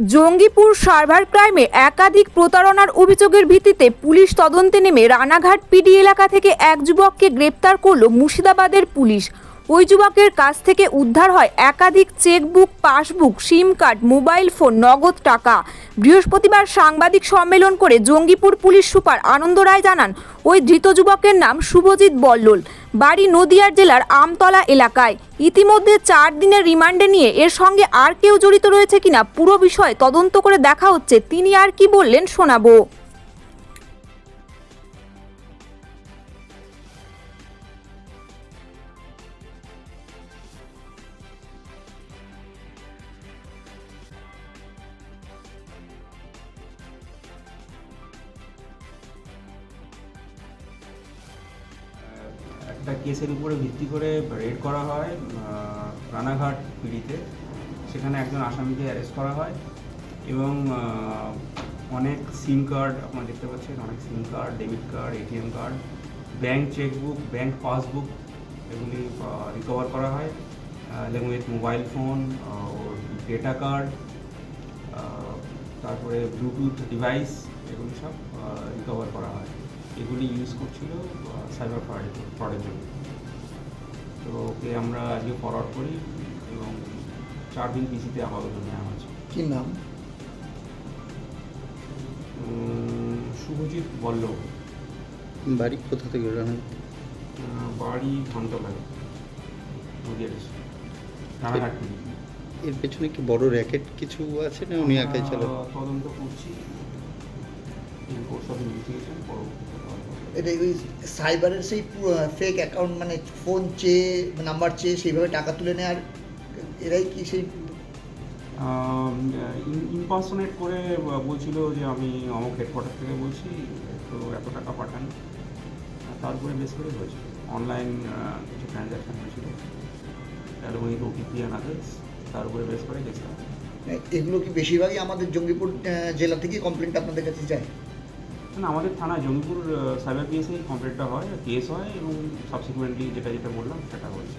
Jangipur server ক্রাইমে একাধিক প্রতারণার অভিযোগের ভিত্তিতে পুলিশ তদন্তে নেমে রানাঘাট পিডি এলাকা থেকে এক যুবককে গ্রেপ্তার করল মুর্শিদাবাদের পুলিশ। ওই যুবকের কাছ থেকে উদ্ধার হয় একাধিক chequebook, passbook, SIM card, mobile phone, নগদ টাকা। বৃহস্পতিবার সাংবাদিক সম্মেলন করে জঙ্গিপুর পুলিশ সুপার আনন্দ রায় জানান, ওই ধৃত যুবকের নাম শুভজিৎ বল্লল। বাড়ি নদিয়ার জেলার আমতলা এলাকায়। ইতিমধ্যে চার দিনের রিমান্ডে নিয়ে এর সঙ্গে আর কেউ জড়িত রয়েছে কিনা পুরো বিষয় তদন্ত করে দেখা হচ্ছে। তিনি আর কি বললেন শোনাবো। একটা কেসের উপরে ভিত্তি করে রেড করা হয় রানাঘাট পিড়িতে। সেখানে একজন আসামিকে অ্যারেস্ট করা হয় এবং অনেক সিম কার্ড আপনারা দেখতে পাচ্ছেন, অনেক SIM card, debit card, ATM card, bank chequebook, bank passbook এগুলি রিকভার করা হয় with mobile phone data card তারপরে ব্লুটুথ ডিভাইস এগুলি সব রিকভার করা হয়। এগুলি ইউজ করছিল সাইবার ফ্রডের ফ্রডের জন্য। তো ওকে আমরা আজকে ফরওয়ার্ড করি এবং চার দিন পিসিতে আপাতত নেওয়া হয়েছে। কি নাম? শুভজিৎ বল্লভ। বাড়ি কোথা থেকে রানা বাড়ি ধনতলায় নদিয়া ডিস্ট্রিক্ট রানাঘাট এর পেছনে কি বড় র্যাকেট কিছু আছে না উনি একাই চালান? তদন্ত করছি। ইন কোর্স অফ ইনভেস্টিগেশন পরবর্তীতে এটা ওই সাইবারের সেই ফেক অ্যাকাউন্ট মানে ফোন চেয়ে নাম্বার চেয়ে সেইভাবে টাকা তুলে নেওয়ার এরাই কি সেই ইম্পার্সোনেট করে বলছিল যে আমি অমুক হেডকোয়ার্টার থেকে বলছি তো এত টাকা পাঠান। তারপরে বেশ করে হয়েছিল। অনলাইন কিছু ট্রানজ্যাকশন হয়েছিল। Along with OTP and others তার উপরে বেশ করে গেছিলাম এগুলো কি বেশিরভাগই আমাদের জঙ্গিপুর জেলা থেকে কমপ্লেনটা আপনাদের কাছে যায়? না, আমাদের থানা জঙ্গিপুর সাইবার পিএসে কমপ্লেনটা হয় কেস হয় এবং সাবসিকুয়েন্টলি যেটা যেটা বললাম সেটা হয়েছে।